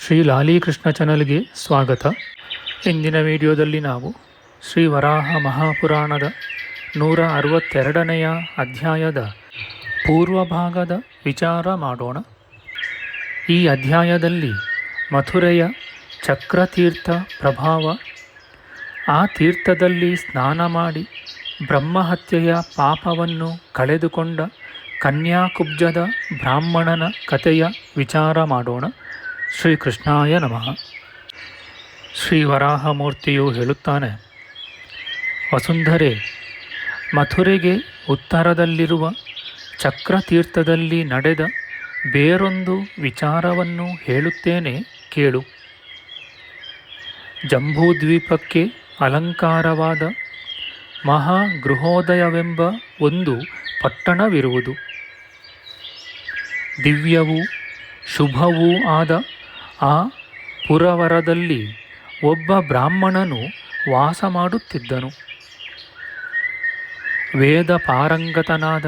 ಶ್ರೀ ಲಾಲೀಕೃಷ್ಣ ಚಾನಲ್ಗೆ ಸ್ವಾಗತ. ಇಂದಿನ ವಿಡಿಯೋದಲ್ಲಿ ನಾವು ಶ್ರೀ ವರಾಹ ಮಹಾಪುರಾಣದ ನೂರ ಅರವತ್ತೆರಡನೆಯ ಅಧ್ಯಾಯದ ಪೂರ್ವಭಾಗದ ವಿಚಾರ ಮಾಡೋಣ. ಈ ಅಧ್ಯಾಯದಲ್ಲಿ ಮಥುರೆಯ ಚಕ್ರತೀರ್ಥ ಪ್ರಭಾವ, ಆ ತೀರ್ಥದಲ್ಲಿ ಸ್ನಾನ ಮಾಡಿ ಬ್ರಹ್ಮಹತ್ಯೆಯ ಪಾಪವನ್ನು ಕಳೆದುಕೊಂಡ ಕನ್ಯಾಕುಬ್ಜದ ಬ್ರಾಹ್ಮಣನ ಕಥೆಯ ವಿಚಾರ ಮಾಡೋಣ. ಶ್ರೀಕೃಷ್ಣಾಯ ನಮಃ. ಶ್ರೀ ವರಾಹಮೂರ್ತಿಯು ಹೇಳುತ್ತಾನೆ, ವಸುಂಧರೆ, ಮಥುರೆಗೆ ಉತ್ತರದಲ್ಲಿರುವ ಚಕ್ರತೀರ್ಥದಲ್ಲಿ ನಡೆದ ಬೇರೊಂದು ವಿಚಾರವನ್ನು ಹೇಳುತ್ತೇನೆ ಕೇಳು. ಜಂಬೂದ್ವೀಪಕ್ಕೆ ಅಲಂಕಾರವಾದ ಮಹಾ ಗೃಹೋದಯವೆಂಬ ಒಂದು ಪಟ್ಟಣವಿರುವುದು. ದಿವ್ಯವೂ, ಶುಭವೂ ಆದ ಆ ಪುರವರದಲ್ಲಿ ಒಬ್ಬ ಬ್ರಾಹ್ಮಣನು ವಾಸ ಮಾಡುತ್ತಿದ್ದನು. ವೇದ ಪಾರಂಗತನಾದ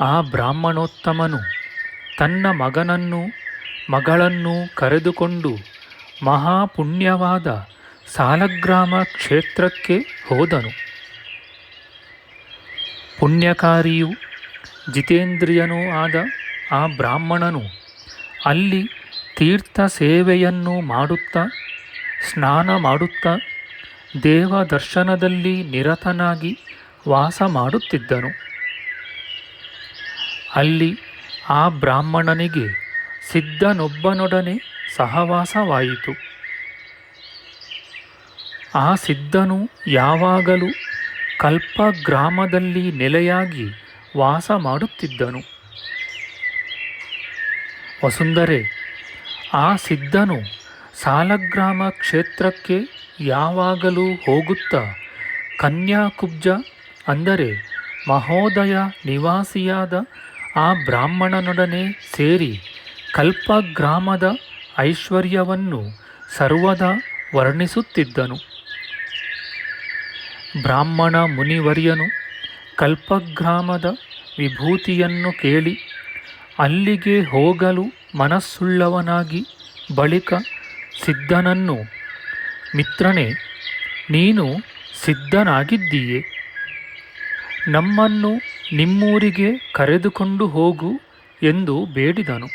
ಆ ಬ್ರಾಹ್ಮಣೋತ್ತಮನು ತನ್ನ ಮಗನನ್ನು ಮಗಳನ್ನು ಕರೆದುಕೊಂಡು ಮಹಾಪುಣ್ಯವಾದ ಸಾಲಗ್ರಾಮ ಕ್ಷೇತ್ರಕ್ಕೆ ಹೋದನು. ಪುಣ್ಯಕಾರಿಯೂ ಜಿತೇಂದ್ರಿಯನೂ ಆದ ಆ ಬ್ರಾಹ್ಮಣನು ಅಲ್ಲಿ ತೀರ್ಥ ಸೇವೆಯನ್ನು ಮಾಡುತ್ತಾ, ಸ್ನಾನ ಮಾಡುತ್ತಾ ದೇವ ದರ್ಶನದಲ್ಲಿ ನಿರತನಾಗಿ ವಾಸ ಮಾಡುತ್ತಿದ್ದನು. ಅಲ್ಲಿ ಆ ಬ್ರಾಹ್ಮಣನಿಗೆ ಸಿದ್ಧನೊಬ್ಬನೊಡನೆ ಸಹವಾಸವಾಯಿತು. ಆ ಸಿದ್ಧನು ಯಾವಾಗಲೂ ಕಲ್ಪ ಗ್ರಾಮದಲ್ಲಿ ನೆಲೆಯಾಗಿ ವಾಸ ಮಾಡುತ್ತಿದ್ದನು. ವಸುಂಧರೆ ಆ ಸಿದ್ಧನು ಸಾಲಗ್ರಾಮ ಕ್ಷೇತ್ರಕ್ಕೆ ಯಾವಾಗಲೂ ಹೋಗುತ್ತಾ? ಕನ್ಯಾಕುಬ್ಜ ಅಂದರೆ ಮಹೋದಯ ನಿವಾಸಿಯಾದ ಆ ಬ್ರಾಹ್ಮಣನೊಡನೆ ಸೇರಿ ಕಲ್ಪ ಗ್ರಾಮದ ಐಶ್ವರ್ಯವನ್ನು ಸರ್ವದಾ ವರ್ಣಿಸುತ್ತಿದ್ದನು. ಬ್ರಾಹ್ಮಣ ಮುನಿವರ್ಯನು ಕಲ್ಪಗ್ರಾಮದ ವಿಭೂತಿಯನ್ನು ಕೇಳಿ ಅಲ್ಲಿಗೆ ಹೋಗಲು ಮನಸ್ಸುಳ್ಳವನಾಗಿ ಬಳಿಕ ಸಿದ್ಧನನ್ನು. ಮಿತ್ರನೇ, ನೀನು ಸಿದ್ಧನಾಗಿದ್ದೀಯೆ. ನಮ್ಮನ್ನು ನಿಮ್ಮೂರಿಗೆ ಕರೆದುಕೊಂಡು ಹೋಗು ಎಂದು ಬೇಡಿದನು.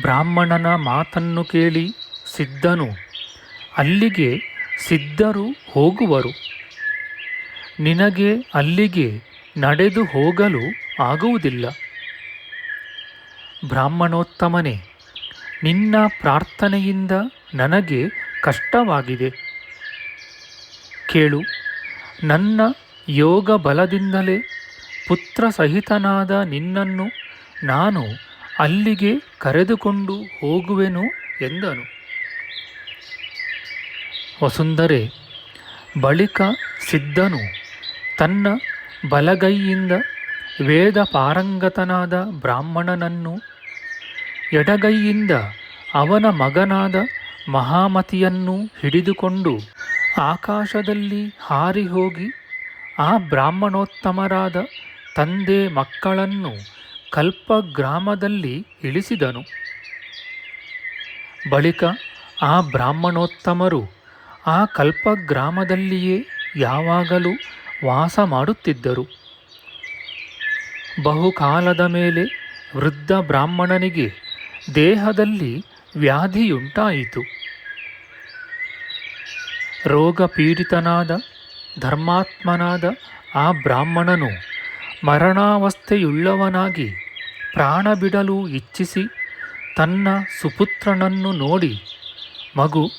ಬ್ರಾಹ್ಮಣನ ಮಾತನ್ನು ಕೇಳಿ ಸಿದ್ಧನು, ಅಲ್ಲಿಗೆ ಸಿದ್ಧರು ಹೋಗುವರು. ನಿನಗೆ ಅಲ್ಲಿಗೆ ನಡೆದು ಹೋಗಲು ಆಗುವುದಿಲ್ಲ. ಬ್ರಾಹ್ಮಣೋತ್ತಮನೇ, ನಿನ್ನ ಪ್ರಾರ್ಥನೆಯಿಂದ ನನಗೆ ಕಷ್ಟವಾಗಿದೆ. ಕೇಳು, ನನ್ನ ಯೋಗ ಬಲದಿಂದಲೇ ಪುತ್ರ ಸಹಿತನಾದ ನಿನ್ನನ್ನು ನಾನು ಅಲ್ಲಿಗೆ ಕರೆದುಕೊಂಡು ಹೋಗುವೆನು ಎಂದನು. ವಸುಂಧರೆ, ಬಳಿಕ ಸಿದ್ಧನು ತನ್ನ ಬಲಗೈಯಿಂದ ವೇದ ಪಾರಂಗತನಾದ ಬ್ರಾಹ್ಮಣನನ್ನು ಎಡಗೈಯಿಂದ ಅವನ ಮಗನಾದ ಮಹಾಮತಿಯನ್ನು ಹಿಡಿದುಕೊಂಡು ಆಕಾಶದಲ್ಲಿ ಹಾರಿ ಹೋಗಿ ಆ ಬ್ರಾಹ್ಮಣೋತ್ತಮರಾದ ತಂದೆ ಮಕ್ಕಳನ್ನು ಕಲ್ಪ ಗ್ರಾಮದಲ್ಲಿ ಇಳಿಸಿದನು. ಬಳಿಕ ಆ ಬ್ರಾಹ್ಮಣೋತ್ತಮರು ಆ ಕಲ್ಪ ಗ್ರಾಮದಲ್ಲಿಯೇ ಯಾವಾಗಲೂ ವಾಸ ಮಾಡುತ್ತಿದ್ದರು. ಬಹುಕಾಲದ ಮೇಲೆ ವೃದ್ಧ ಬ್ರಾಹ್ಮಣನಿಗೆ ದೇಹದಲ್ಲಿ ವ್ಯಾಧಿಯುಂಟಾಯಿತು. ರೋಗ ಪೀಡಿತನಾದ ಧರ್ಮಾತ್ಮನಾದ ಆ ಬ್ರಾಹ್ಮಣನು ಮರಣಾವಸ್ಥೆಯುಳ್ಳವನಾಗಿ ಪ್ರಾಣ ಬಿಡಲು ಇಚ್ಛಿಸಿ ತನ್ನ ಸುಪುತ್ರನನ್ನು ನೋಡಿ, ಮಗು,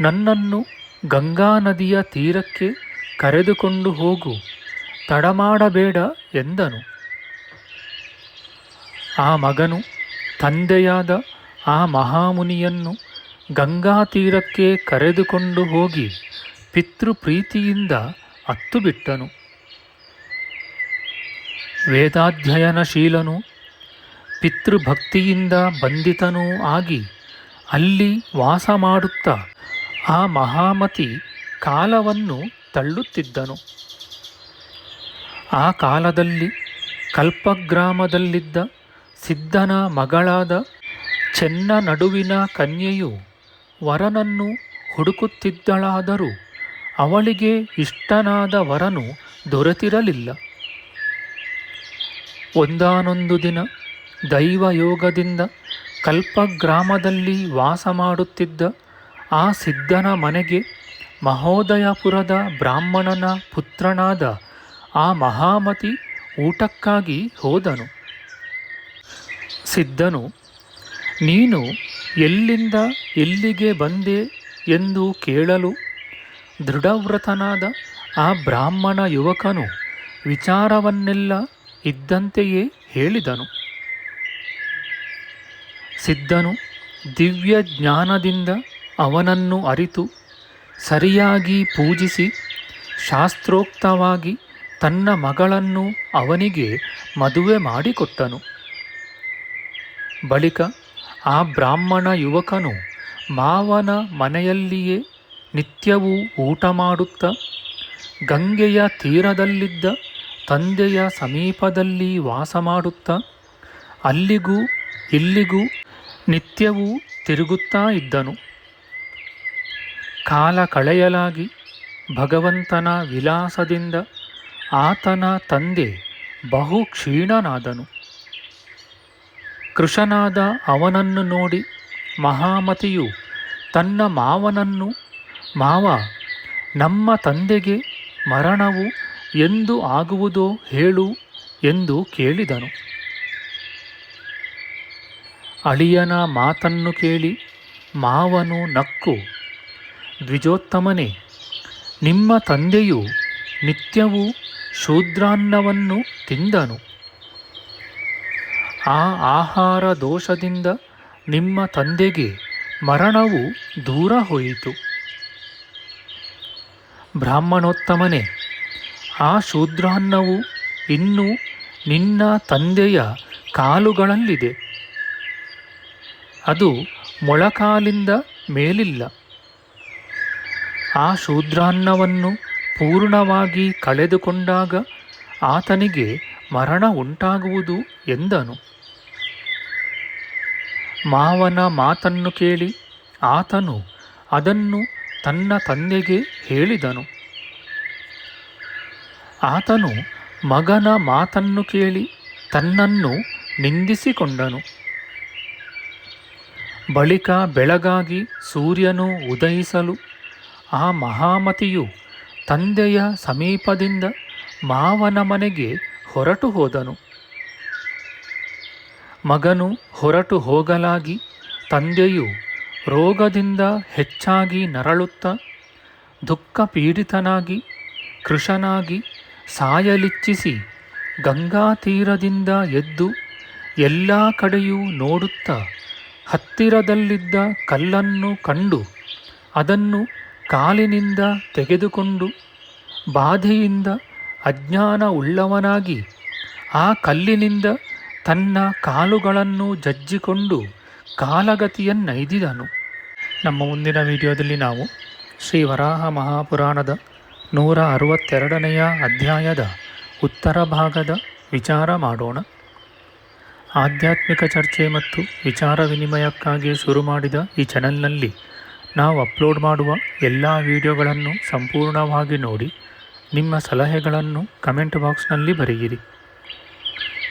ನನ್ನನ್ನು ಗಂಗಾ ನದಿಯ ತೀರಕ್ಕೆ ಕರೆದುಕೊಂಡು ಹೋಗು, ತಡಮಾಡಬೇಡ ಎಂದನು. ಆ ಮಗನು ತಂದೆಯಾದ ಆ ಮಹಾಮುನಿಯನ್ನು ಗಂಗಾ ತೀರಕ್ಕೆ ಕರೆದುಕೊಂಡು ಹೋಗಿ ಪಿತೃಪ್ರೀತಿಯಿಂದ ಅತ್ತು ಬಿಟ್ಟನು ವೇದಾಧ್ಯಯನಶೀಲನು ಪಿತೃಭಕ್ತಿಯಿಂದ ಬಂಧಿತನೂ ಆಗಿ ಅಲ್ಲಿ ವಾಸ ಮಾಡುತ್ತಾ ಆ ಮಹಾಮತಿ ಕಾಲವನ್ನು ತಳ್ಳುತ್ತಿದ್ದನು. ಆ ಕಾಲದಲ್ಲಿ ಕಲ್ಪಗ್ರಾಮದಲ್ಲಿದ್ದ ಸಿದ್ಧನ ಮಗಳಾದ ಚೆನ್ನ ನಡುವಿನ ಕನ್ಯೆಯು ವರನನ್ನು ಹುಡುಕುತ್ತಿದ್ದಳಾದರೂ ಅವಳಿಗೆ ಇಷ್ಟನಾದ ವರನು ದೊರೆತಿರಲಿಲ್ಲ. ಒಂದಾನೊಂದು ದಿನ ದೈವಯೋಗದಿಂದ ಕಲ್ಪಗ್ರಾಮದಲ್ಲಿ ವಾಸ ಮಾಡುತ್ತಿದ್ದ ಆ ಸಿದ್ಧನ ಮನೆಗೆ ಮಹೋದಯಪುರದ ಬ್ರಾಹ್ಮಣನ ಪುತ್ರನಾದ ಆ ಮಹಾಮತಿ ಊಟಕ್ಕಾಗಿ ಹೋದನು. ಸಿದ್ಧನು, ನೀನು ಎಲ್ಲಿಂದ ಎಲ್ಲಿಗೆ ಬಂದೆ ಎಂದು ಕೇಳಲು ದೃಢವ್ರತನಾದ ಆ ಬ್ರಾಹ್ಮಣ ಯುವಕನು ವಿಚಾರವನ್ನೆಲ್ಲ ಇದ್ದಂತೆಯೇ ಹೇಳಿದನು. ಸಿದ್ಧನು ದಿವ್ಯ ಜ್ಞಾನದಿಂದ ಅವನನ್ನು ಅರಿತು, ಸರಿಯಾಗಿ ಪೂಜಿಸಿ, ಶಾಸ್ತ್ರೋಕ್ತವಾಗಿ ತನ್ನ ಮಗಳನ್ನು ಅವನಿಗೆ ಮದುವೆ ಮಾಡಿಕೊಟ್ಟನು. ಬಳಿಕ ಆ ಬ್ರಾಹ್ಮಣ ಯುವಕನು ಮಾವನ ಮನೆಯಲ್ಲಿಯೇ ನಿತ್ಯವೂ ಊಟ ಮಾಡುತ್ತಾ ಗಂಗೆಯ ತೀರದಲ್ಲಿದ್ದ ತಂದೆಯ ಸಮೀಪದಲ್ಲಿ ವಾಸ ಮಾಡುತ್ತ ಅಲ್ಲಿಗೂ ಇಲ್ಲಿಗೂ ನಿತ್ಯವೂ ತಿರುಗುತ್ತಾ ಇದ್ದನು. ಕಾಲ ಕಳೆಯಲಾಗಿ ಭಗವಂತನ ವಿಲಾಸದಿಂದ ಆತನ ತಂದೆ ಬಹು ಕ್ಷೀಣನಾದನು. ಕೃಶನಾದ ಅವನನ್ನು ನೋಡಿ ಮಹಾಮತಿಯು, ತನ್ನ ಮಾವನನ್ನು, ಮಾವ, ನಮ್ಮ ತಂದೆಗೆ ಮರಣವು ಎಂದು ಆಗುವುದೋ ಹೇಳು ಎಂದು ಕೇಳಿದನು. ಅಳಿಯನ ಮಾತನ್ನು ಕೇಳಿ ಮಾವನು ನಕ್ಕು, ದ್ವಿಜೋತ್ತಮನೇ, ನಿಮ್ಮ ತಂದೆಯು ನಿತ್ಯವೂ ಶೂದ್ರಾನ್ನವನ್ನು ತಿಂದನು. ಆ ಆಹಾರ ದೋಷದಿಂದ ನಿಮ್ಮ ತಂದೆಗೆ ಮರಣವು ದೂರ ಹೋಯಿತು. ಬ್ರಾಹ್ಮಣೋತ್ತಮನೇ, ಆ ಶೂದ್ರಾನ್ನವು ಇನ್ನೂ ನಿನ್ನ ತಂದೆಯ ಕಾಲುಗಳಲ್ಲಿದೆ. ಅದು ಮೊಳಕಾಲಿಂದ ಮೇಲಿಲ್ಲ. ಆ ಶೂದ್ರಾನ್ನವನ್ನು ಪೂರ್ಣವಾಗಿ ಕಳೆದುಕೊಂಡಾಗ ಆತನಿಗೆ ಮರಣ ಉಂಟಾಗುವುದು ಎಂದನು. ಮಾವನ ಮಾತನ್ನು ಕೇಳಿ ಆತನು ಅದನ್ನು ತನ್ನ ತಂದೆಗೆ ಹೇಳಿದನು. ಆತನು ಮಗನ ಮಾತನ್ನು ಕೇಳಿ ತನ್ನನ್ನು ನಿಂದಿಸಿಕೊಂಡನು. ಬಳಿಕ ಬೆಳಗಾಗಿ ಸೂರ್ಯನು ಉದಯಿಸಲು ಆ ಮಹಾಮತಿಯು ತಂದೆಯ ಸಮೀಪದಿಂದ ಮಾವನ ಮನೆಗೆ ಹೊರಟು ಹೋದನು. ಮಗನು ಹೊರಟು ಹೋಗಲಾಗಿ ತಂದೆಯು ರೋಗದಿಂದ ಹೆಚ್ಚಾಗಿ ನರಳುತ್ತ ದುಃಖ ಪೀಡಿತನಾಗಿ ಕೃಶನಾಗಿ ಸಾಯಲಿಚ್ಚಿಸಿ ಗಂಗಾ ತೀರದಿಂದ ಎದ್ದು ಎಲ್ಲ ಕಡೆಯೂ ನೋಡುತ್ತಾ ಹತ್ತಿರದಲ್ಲಿದ್ದ ಕಲ್ಲನ್ನು ಕಂಡು ಅದನ್ನು ಕಾಲಿನಿಂದ ತೆಗೆದುಕೊಂಡು ಬಾಧೆಯಿಂದ ಅಜ್ಞಾನ ಉಳ್ಳವನಾಗಿ ಆ ಕಲ್ಲಿನಿಂದ ತನ್ನ ಕಾಲುಗಳನ್ನು ಜಜ್ಜಿಕೊಂಡು ಕಾಲಗತಿಯನ್ನೈದಿದನು ನಮ್ಮ ಮುಂದಿನ ವಿಡಿಯೋದಲ್ಲಿ ನಾವು ಶ್ರೀ ವರಾಹ ಮಹಾಪುರಾಣದ ನೂರ ಅರವತ್ತೆರಡನೆಯ ಅಧ್ಯಾಯದ ಉತ್ತರ ಭಾಗದ ವಿಚಾರ ಮಾಡೋಣ. ಆಧ್ಯಾತ್ಮಿಕ ಚರ್ಚೆ ಮತ್ತು ವಿಚಾರ ವಿನಿಮಯಕ್ಕಾಗಿ ಶುರು ಮಾಡಿದ ಈ ಚಾನೆಲ್ನಲ್ಲಿ ನಾವು ಅಪ್ಲೋಡ್ ಮಾಡುವ ಎಲ್ಲ ವಿಡಿಯೋಗಳನ್ನು ಸಂಪೂರ್ಣವಾಗಿ ನೋಡಿ, ನಿಮ್ಮ ಸಲಹೆಗಳನ್ನು ಕಮೆಂಟ್ ಬಾಕ್ಸ್ನಲ್ಲಿ ಬರೆಯಿರಿ.